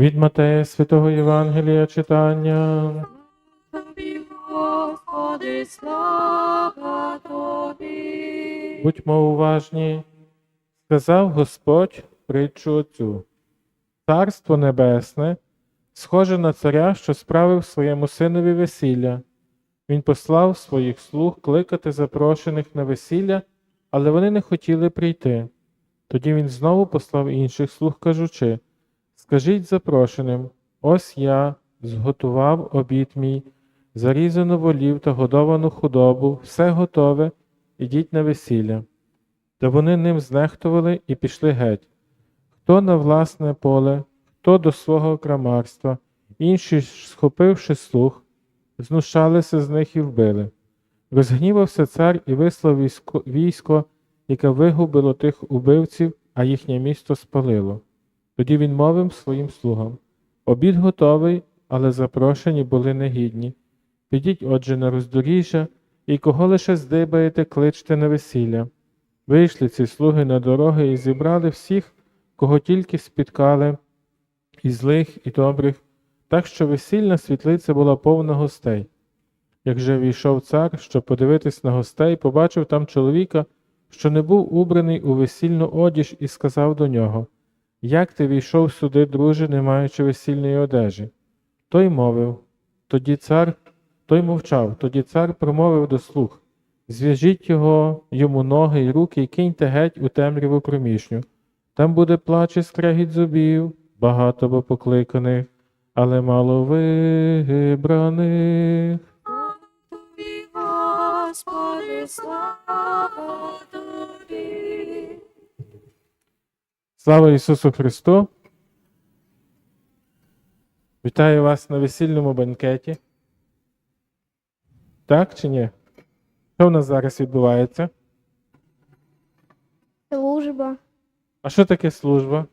Від Матея Святого Євангелія читання. Тобі, Господи, слава Тобі. Будьмо уважні. Сказав Господь притчу цю. Царство Небесне схоже на царя, що справив своєму синові весілля. Він послав своїх слуг кликати запрошених на весілля, але вони не хотіли прийти. Тоді він знову послав інших слуг, кажучи: Скажіть запрошеним, ось я зготував обід мій, зарізану волів та годовану худобу, все готове, ідіть на весілля. Та вони ним знехтували і пішли геть. Хто на власне поле, хто до свого крамарства, інші схопивши слух, знущалися з них і вбили. Розгнівався цар і вислав військо, яке вигубило тих убивців, а їхнє місто спалило. Тоді він мовив своїм слугам Обід готовий, але запрошені були негідні. Підіть, отже, на роздоріжжя, і кого лише здибаєте, кличте на весілля. Вийшли ці слуги на дороги і зібрали всіх, кого тільки спіткали, і злих, і добрих, так що весільна світлиця була повна гостей. Як же війшов цар, щоб подивитись на гостей, побачив там чоловіка, що не був убраний у весільну одіж, і сказав до нього Як ти війшов сюди, друже, не маючи весільної одежі? Той мовив, тоді цар, той мовчав, тоді цар промовив до слуг Зв'яжіть його, йому ноги й руки і киньте геть у темряву проміжню. Там буде плач і скрегіт зубів, багато бо покликаних, але мало вибраних. Господи, слава Слава Ісусу Христу! Вітаю вас на весільному банкеті. Так чи ні? Що в нас зараз відбувається? Служба. А що таке служба?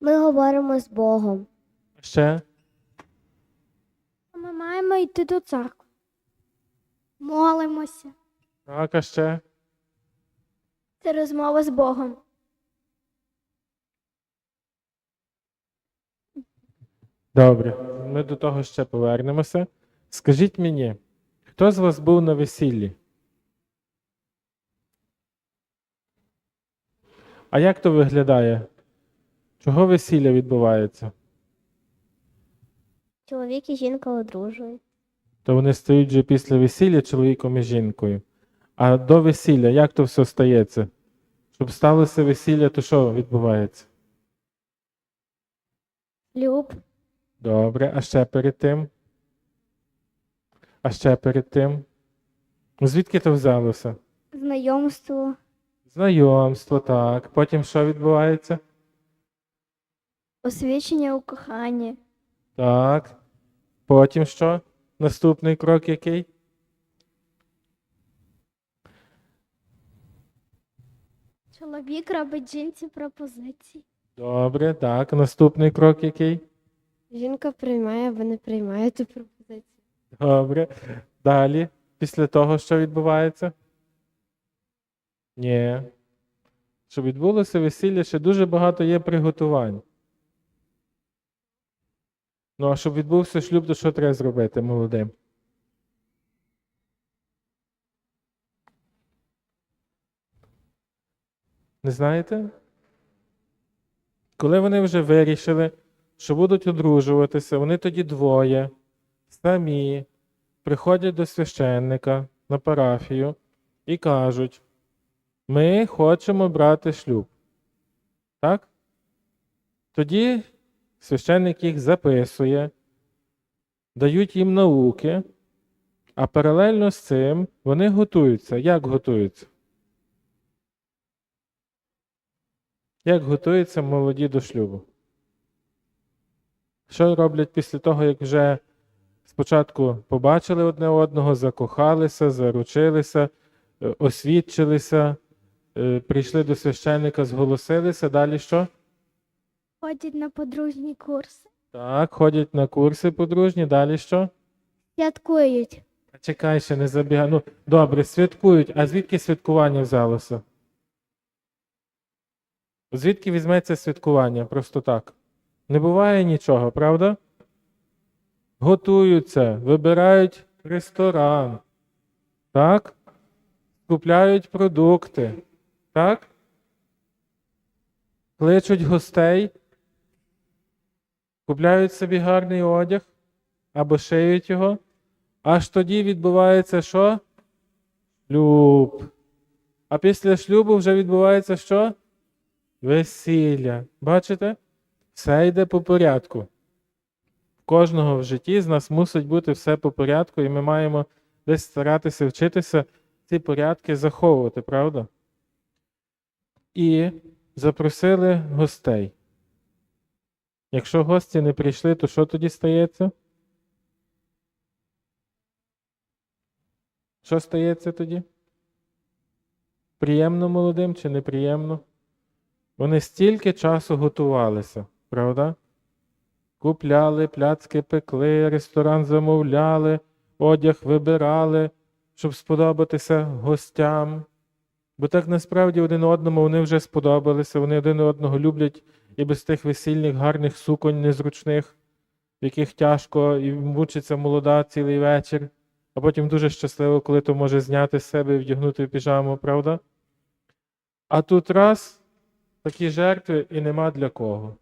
Ми говоримо з Богом. Ще? Ми маємо йти до церкви. Молимося. Так, а ще? Це розмова з Богом. Добре, ми до того ще повернемося. Скажіть мені, хто з вас був на весіллі? А як то виглядає? Чого весілля відбувається? Чоловік і жінка одружують. То вони стають вже після весілля чоловіком і жінкою. А до весілля як то все стається? Щоб сталося весілля, то що відбувається? Люб. Добре, а ще перед тим? А ще перед тим? Ну, Звідки то взялося? Знайомство. Знайомство, так. Потім що відбувається? Освічення у коханні. Так. Потім що? Наступний крок який? Чоловік робить жінці пропозиції. Добре, так. Наступний крок який? Жінка приймає або не приймає ту пропозицію. Добре. Далі. Після того, що відбувається? Ні. Щоб відбулося весілля, ще дуже багато є приготувань. Ну, а щоб відбувся шлюб, то що треба зробити молодим? Не знаєте? Коли вони вже вирішили, що будуть одружуватися, вони тоді двоє, самі, приходять до священника на парафію і кажуть: ми хочемо брати шлюб. Так? Тоді священник їх записує, дають їм науки, а паралельно з цим вони готуються. Як готуються? Як готуються молоді до шлюбу? Що роблять після того, як вже спочатку побачили одне одного, закохалися, заручилися, освідчилися, е, прийшли до священника, зголосилися. Далі що? Ходять на подружні курси. Так, ходять на курси подружні, далі що? Святкують. Чекай, ще не забігай. Ну, добре, святкують. А звідки святкування взялося? Звідки візьметься святкування? Просто так. Не буває нічого, правда? Готуються, вибирають ресторан, так? Купляють продукти, так? Кличуть гостей, купляють собі гарний одяг або шиють його. Аж тоді відбувається що? Шлюб. А після шлюбу вже відбувається що? Весілля. Бачите? Все йде по порядку. Кожного в житті з нас мусить бути все по порядку, і ми маємо десь старатися вчитися ці порядки заховувати, правда? І запросили гостей. Якщо гості не прийшли, то що тоді стається? Що стається тоді? Приємно молодим чи неприємно? Вони стільки часу готувалися, правда? Купляли, пляцки пекли, ресторан замовляли, одяг вибирали, щоб сподобатися гостям. Бо так насправді один одному вони вже сподобалися, вони один одного люблять і без тих весільних гарних суконь незручних, в яких тяжко і мучиться молода цілий вечір, а потім дуже щасливо, коли то може зняти з себе і вдягнути в піжаму, правда? А тут раз такі жертви і нема для кого.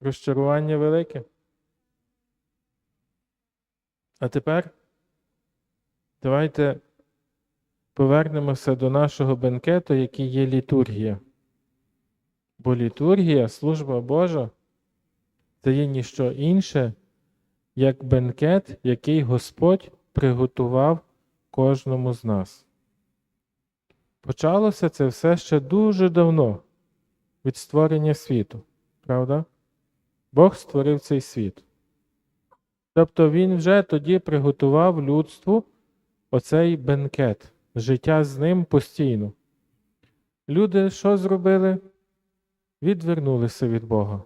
Розчарування велике. А тепер давайте повернемося до нашого бенкету, який є літургія. Бо літургія, служба Божа, це є ніщо інше, як бенкет, який Господь приготував кожному з нас. Почалося це все ще дуже давно від створення світу, правда? Бог створив цей світ. Тобто Він вже тоді приготував людству оцей бенкет, життя з ним постійно. Люди що зробили? Відвернулися від Бога.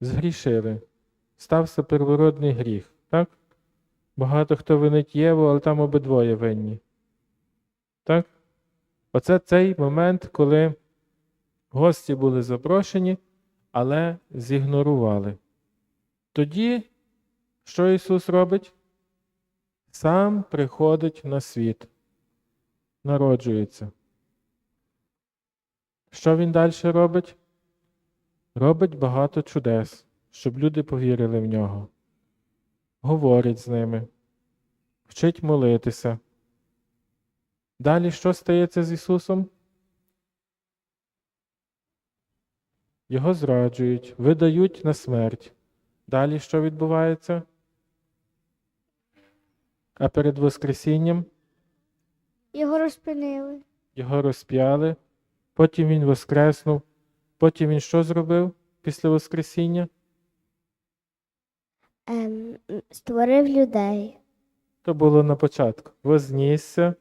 Згрішили. Стався первородний гріх. Так? Багато хто винить Єву, але там обидвоє винні. Так? Оце цей момент, коли гості були запрошені, але зігнорували. Тоді, що Ісус робить? Сам приходить на світ, народжується. Що Він далі робить? Робить багато чудес, щоб люди повірили в нього. Говорить з ними, вчить молитися. Далі що стається з Ісусом? Його зраджують, видають на смерть. Далі що відбувається? А перед Воскресінням Його розпинили. його розп'яли, потім він воскреснув, потім він що зробив після Воскресіння? Ем, створив людей. То було на початку. Вознісся,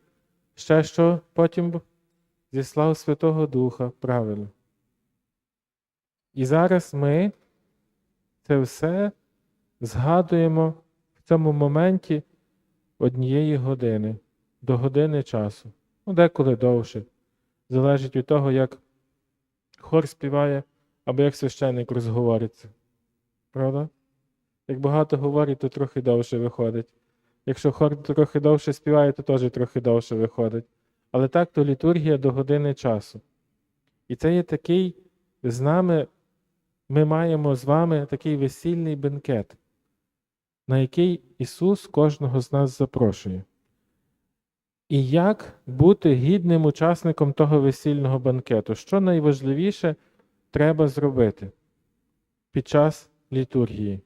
ще що потім зіслав Святого Духа, правильно. І зараз ми це все згадуємо в цьому моменті однієї години, до години часу. Ну, деколи довше. Залежить від того, як хор співає або як священник розговориться. Правда? Як багато говорить, то трохи довше виходить. Якщо хор трохи довше співає, то теж трохи довше виходить. Але так то літургія до години часу. І це є такий з нами, ми маємо з вами такий весільний бенкет, на який Ісус кожного з нас запрошує. І як бути гідним учасником того весільного банкету? Що найважливіше треба зробити під час літургії?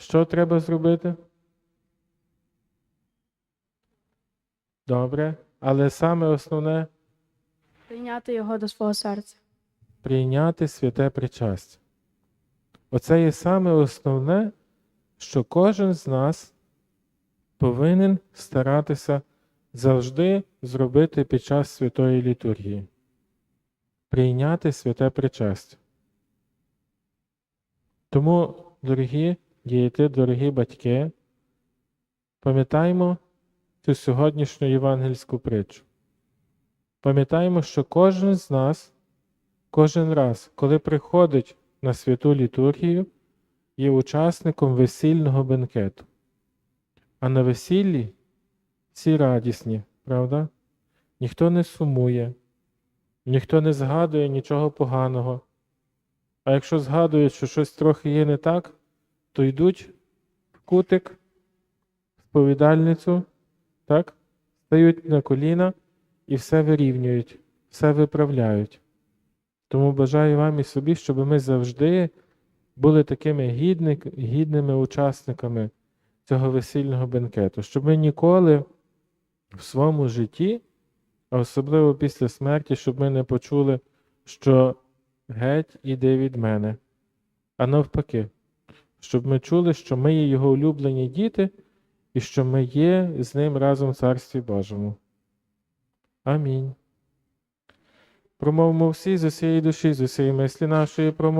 Що треба зробити? Добре, але саме основне Прийняти його до свого серця. прийняти святе причастя. Оце є саме основне, що кожен з нас повинен старатися завжди зробити під час святої літургії. Прийняти святе причастя. Тому, дорогі діти, дорогі батьки, пам'ятаймо цю сьогоднішню євангельську притчу. Пам'ятаємо, що кожен з нас, кожен раз, коли приходить на святу літургію, є учасником весільного бенкету. А на весіллі всі радісні, правда? Ніхто не сумує, ніхто не згадує нічого поганого. А якщо згадують, що щось трохи є не так, то йдуть в кутик, в сповідальницю, так? стають на коліна і все вирівнюють, все виправляють. Тому бажаю вам і собі, щоб ми завжди були такими гідник, гідними учасниками цього весільного бенкету, щоб ми ніколи в своєму житті, а особливо після смерті, щоб ми не почули, що геть іди від мене, а навпаки, щоб ми чули, що ми є його улюблені діти і що ми є з ним разом в Царстві Божому. Амінь. Промовимо всі з усієї душі, з усієї мислі нашої промови.